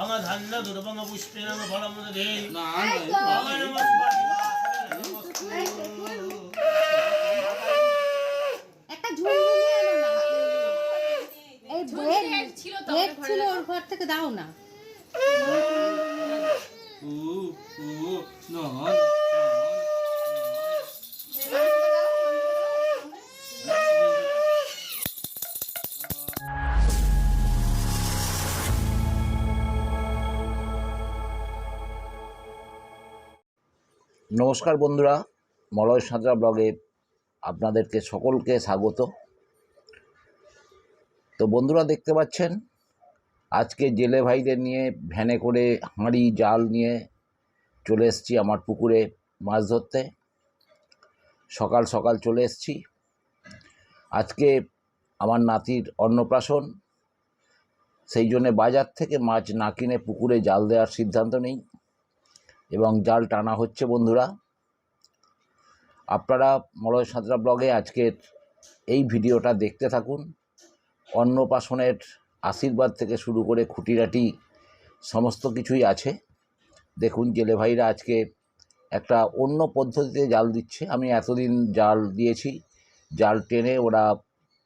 আমার ধান্না দুর্বঙ্গ পুষ্পে নাম ফলম দে একটা ছিল। ওর ঘর থেকে দাও না নমস্কার বন্ধুরা, মলয় সাঁতরা ব্লগে আপনাদেরকে সকলকে স্বাগত। তো বন্ধুরা দেখতে পাচ্ছেন, আজকে জেলে ভাইদের নিয়ে ভ্যানে করে হাঁড়ি, জাল নিয়ে চলে এসেছি আমার পুকুরে মাছ ধরতে। সকাল সকাল চলে এসছি। আজকে আমার নাতির অন্নপ্রাশন, সেই জন্যে বাজার থেকে মাছ না কিনে পুকুরে জাল দেওয়ার সিদ্ধান্ত নেই। এবং জাল টানা হচ্ছে বন্ধুরা। আপনারা মলয় সাঁতরা ব্লগে আজকের এই ভিডিওটা দেখতে থাকুন। অন্নপ্রাশনের আশীর্বাদ থেকে শুরু করে খুঁটিরাটি সমস্ত কিছুই আছে। দেখুন জেলে ভাইরা আজকে একটা অন্য পদ্ধতিতে জাল দিচ্ছে। আমি এতদিন জাল দিয়েছি, জাল টেনে ওরা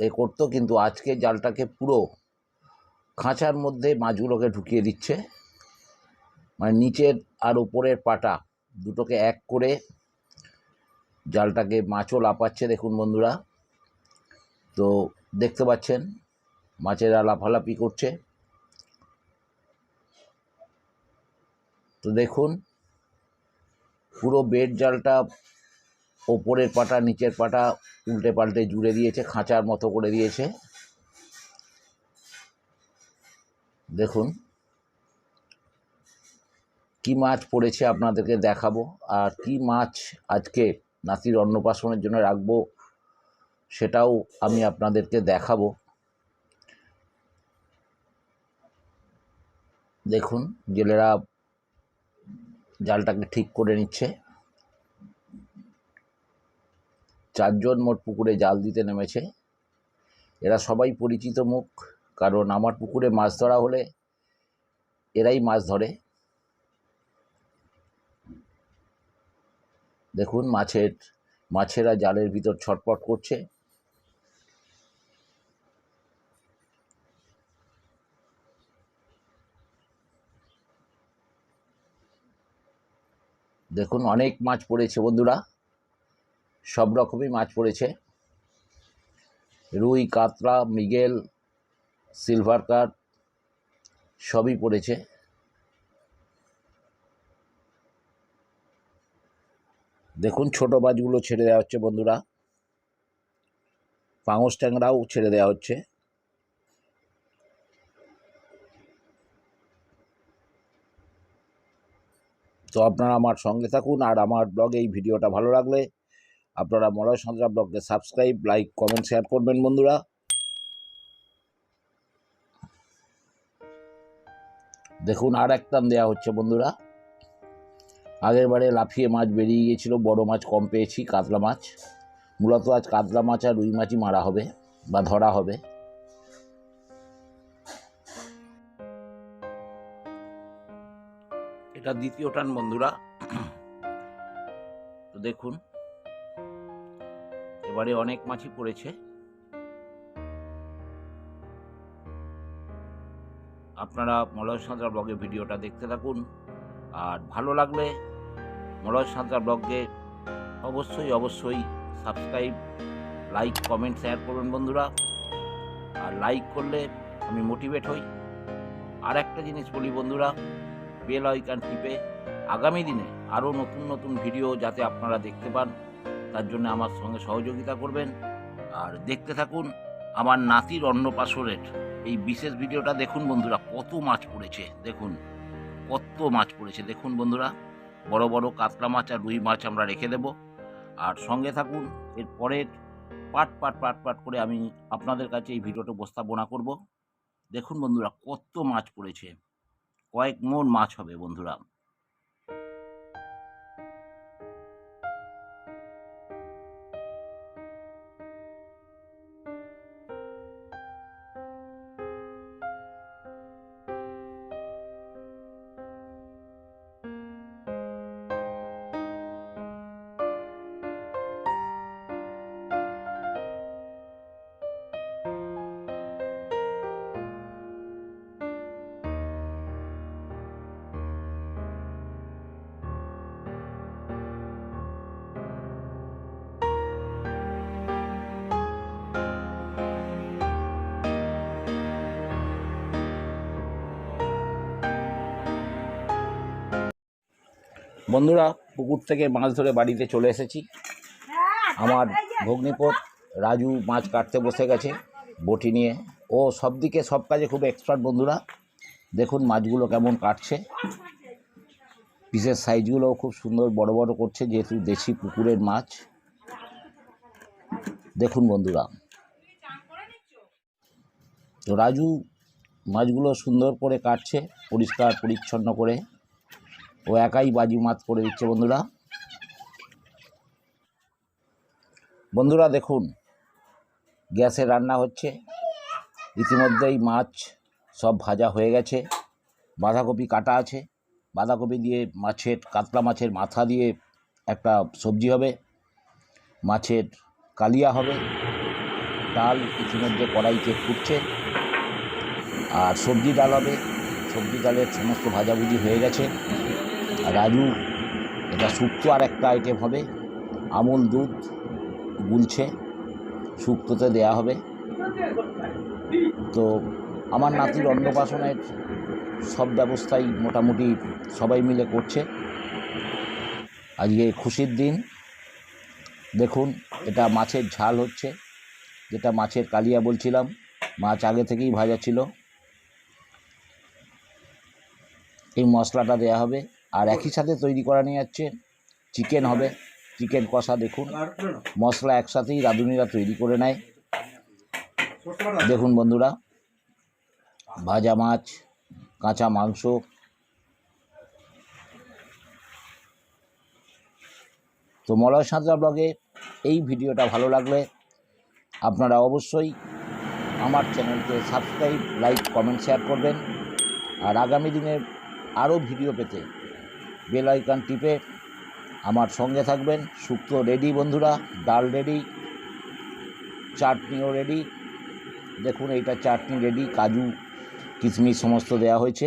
এ করতো, কিন্তু আজকে জালটাকে পুরো খাঁচার মধ্যে মাছগুলোকে ঢুকিয়ে দিচ্ছে। মানে নিচের আর উপরের পাটা দুটোকে এক করে জালটাকে মাছও লাপাচ্ছে দেখুন বন্ধুরা। তো দেখতে পাচ্ছেন, মাছেরা লাফালাফি করছে। তো দেখুন, পুরো বেড জালটা ওপরের পাটা, নিচের পাটা উল্টে পাল্টে জুড়ে দিয়েছে, খাঁচার মতো করে দিয়েছে। দেখুন কি মাছ পড়েছে আপনাদেরকে দেখাবো আর কি মাছ আজকে নাতির অন্নপ্রাশনের জন্য রাখব সেটাও আমি আপনাদেরকে দেখাবো। দেখুন, জেলেরা জালটাকে ঠিক করে নিচ্ছে। চারজন মোট পুকুরে জাল দিতে নেমেছে। এরা সবাই পরিচিত মুখ, কারণ আমার পুকুরে মাছ ধরা হলে এরাই মাছ ধরে। দেখুন, মাছের, মাছেরা জালের ভিতর ছটপট করছে। দেখুন, অনেক মাছ পড়েছে বন্ধুরা। সব রকমই মাছ পড়েছে। রুই কাতলা মৃগেল, সিলভার কাপ সবই পড়েছে। দেখুন, ছোট মাছগুলো ছেড়ে দেওয়া হচ্ছে বন্ধুরা। পাঙস ট্যাংরাও ছেড়ে দেওয়া হচ্ছে। তো আপনারা আমার সঙ্গে থাকুন আর আমার ব্লগে এই ভিডিওটা ভালো লাগলে আপনারা মলয় সন্দ্রা ব্লগকে সাবস্ক্রাইব লাইক কমেন্ট শেয়ার করবেন বন্ধুরা। দেখুন, আর এক টান দেওয়া হচ্ছে বন্ধুরা। আগের বারে লাফিয়ে মাছ বেরিয়ে গিয়েছিল, বড় মাছ কম পেয়েছি, কাতলা মাছ। মূলত আজ কাতলা মাছ আর রুই মাছই মারা হবে বা ধরা হবে। এটা দ্বিতীয় টান বন্ধুরা। তো দেখুন, এবারে অনেক মাছই পড়েছে। আপনারা মলয় সাঁতরা ব্লগে ভিডিওটা দেখতে থাকুন। আর ভালো লাগলে মলয় সাঁতরা ব্লগকে অবশ্যই অবশ্যই সাবস্ক্রাইব, লাইক, কমেন্ট, শেয়ার করবেন বন্ধুরা। আর লাইক করলে আমি মোটিভেট হই। আর একটা জিনিস বলি বন্ধুরা, বেল আইকন টিপে আগামী দিনে আরও নতুন নতুন ভিডিও যাতে আপনারা দেখতে পান, তার জন্য আমার সঙ্গে সহযোগিতা করবেন। আর দেখতে থাকুন আমার নাতির অন্নপ্রাশনের এই বিশেষ ভিডিওটা। দেখুন বন্ধুরা, কত মাছ পড়েছে, দেখুন। কত মাছ পড়েছে, দেখুন বন্ধুরা। বড় বড় কাতলা মাছ আর রুই মাছ আমরা রেখে দেব। আর সঙ্গে থাকুন, এর পরের পাট পাট পাট পাট করে আমি আপনাদের কাছে এই ভিডিওটা উপস্থাপনা করব। দেখুন বন্ধুরা, কত মাছ পড়েছে। কয়েক মন মাছ হবে বন্ধুরা। বন্ধুরা, পুকুর থেকে মাছ ধরে বাড়িতে চলে এসেছি। আমার ভগ্নিপথ রাজু মাছ কাটতে বসে গেছে বটি নিয়ে। ও সব দিকে সব কাজে খুব এক্সপার্ট বন্ধুরা। দেখুন মাছগুলো কেমন কাটছে। পিসের সাইজগুলোও খুব সুন্দর বড় বড় করছে, যেহেতু দেশি পুকুরের মাছ। দেখুন বন্ধুরা। তো রাজু মাছগুলো সুন্দর করে কাটছে, পরিষ্কার, পরিচ্ছন্ন করে। ও একাই বাজি মাছ করে দিচ্ছে, বন্ধুরা। বন্ধুরা, দেখুন, গ্যাসে রান্না হচ্ছে। ইতিমধ্যেই মাছ সব ভাজা হয়ে গেছে। বাঁধাকপি কাটা আছে। বাঁধাকপি দিয়ে মাছের, কাতলা মাছের মাথা দিয়ে একটা সবজি হবে। মাছের কালিয়া হবে। ডাল ইতিমধ্যে কড়াইতে ফুটছে। আর সবজি ডাল হবে। সবজি ডালের সমস্ত ভাজাভুজি হয়ে গেছে। রাজু, এটা শুক্তো আর একটা আইটেম হবে। আমুল দুধ গুলছে, শুক্তোতে দেয়া হবে। তো আমার নাতির অন্নপ্রাশনের সব ব্যবস্থাই মোটামুটি সবাই মিলে করছে। আজকে খুশির দিন। দেখুন, এটা মাছের ঝাল হচ্ছে, যেটা মাছের কালিয়া বলছিলাম, মাছ আগে থেকেই ভাজা ছিল। এই মশলাটা দেয়া হবে। আর একই সাথে তৈরি করা নিয়ে যাচ্ছে চিকেন হবে। চিকেন কষা দেখুন। মশলা একসাথেই রাঁধুনিরা তৈরি করে নেয়। দেখুন বন্ধুরা, ভাজা মাছ, কাঁচা মাংস। তো মলয় সাঁতরা ব্লগে এই ভিডিওটা ভালো লাগলে আপনারা অবশ্যই আমার চ্যানেলকে সাবস্ক্রাইব, লাইক, কমেন্ট, শেয়ার করবেন। আর আগামী দিনের আরও ভিডিও পেতে বেল আইকন টিপে আমার সঙ্গে থাকবেন। শুক্তো রেডি বন্ধুরা, ডাল রেডি, চাটনিও রেডি। দেখুন, এইটা চাটনি রেডি, কাজু, কিশমিশ সমস্ত দেয়া হয়েছে।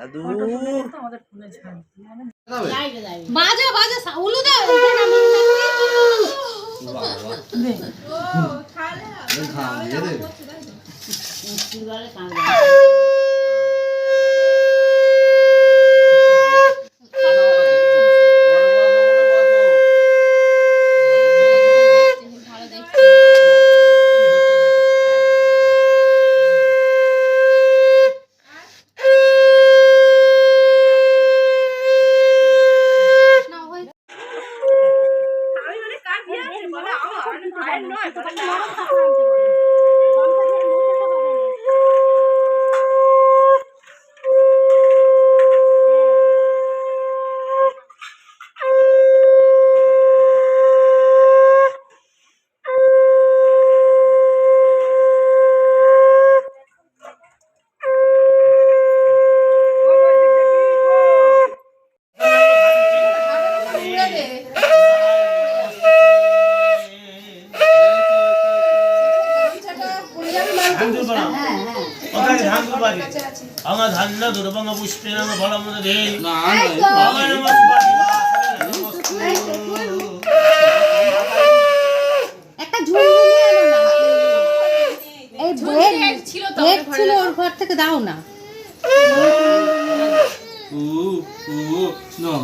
দাদু। বাজা বাজা সা- উলু দাও ওটা ওখানে আমার ধান না দুর্বঙ্গ পুষ্পে ফলম দে। আমার নমস্কার একটা ঝুলঝুলি এনো না এই ব্রেড ছিল ওর ঘর থেকে দাও না। উ উ না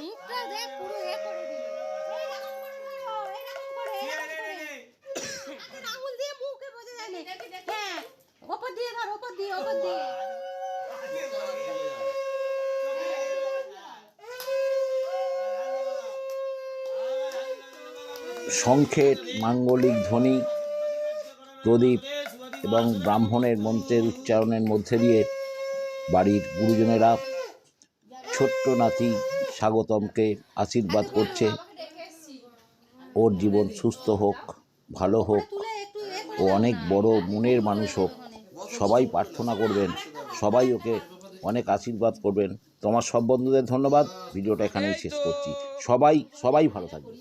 মুখটা দেখ পুরো এ করে শঙ্খের মাঙ্গলিক ধ্বনি, প্রদীপ এবং ব্রাহ্মণের মন্ত্রের উচ্চারণের মধ্যে দিয়ে বাড়ির গুরুজনেরা ছোট্ট নাতি স্বাগতমকে আশীর্বাদ করছে। ওর জীবন সুস্থ হোক, ভালো হোক ও অনেক বড় মনের মানুষ হোক। সবাই প্রার্থনা করবেন, সবাই ওকে অনেক আশীর্বাদ করবেন। তোমার সব বন্ধুদের ধন্যবাদ। ভিডিওটা এখানেই শেষ করছি। সবাই সবাই ভালো থাকবে